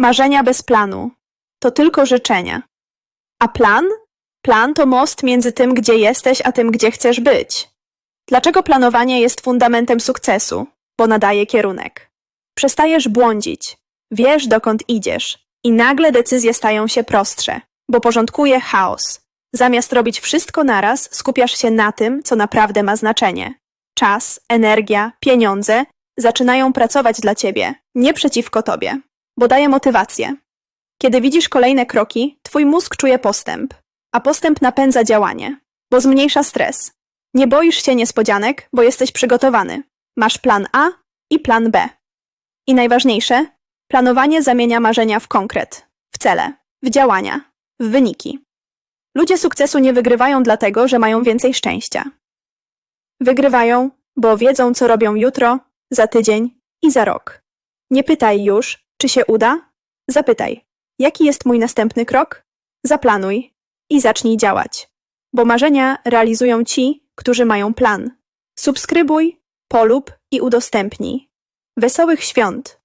Marzenia bez planu to tylko życzenia. A plan? Plan to most między tym, gdzie jesteś, a tym, gdzie chcesz być. Dlaczego planowanie jest fundamentem sukcesu? Bo nadaje kierunek. Przestajesz błądzić, wiesz dokąd idziesz i nagle decyzje stają się prostsze, bo porządkuje chaos. Zamiast robić wszystko naraz, skupiasz się na tym, co naprawdę ma znaczenie. Czas, energia, pieniądze zaczynają pracować dla ciebie, nie przeciwko tobie, bo daje motywację. Kiedy widzisz kolejne kroki, twój mózg czuje postęp, a postęp napędza działanie, bo zmniejsza stres. Nie boisz się niespodzianek, bo jesteś przygotowany. Masz plan A i plan B. I najważniejsze, planowanie zamienia marzenia w konkret, w cele, w działania, w wyniki. Ludzie sukcesu nie wygrywają dlatego, że mają więcej szczęścia. Wygrywają, bo wiedzą, co robią jutro, za tydzień i za rok. Nie pytaj już, czy się uda? Zapytaj, jaki jest mój następny krok? Zaplanuj i zacznij działać. Bo marzenia realizują ci, którzy mają plan. Subskrybuj, polub i udostępnij. Wesołych świąt!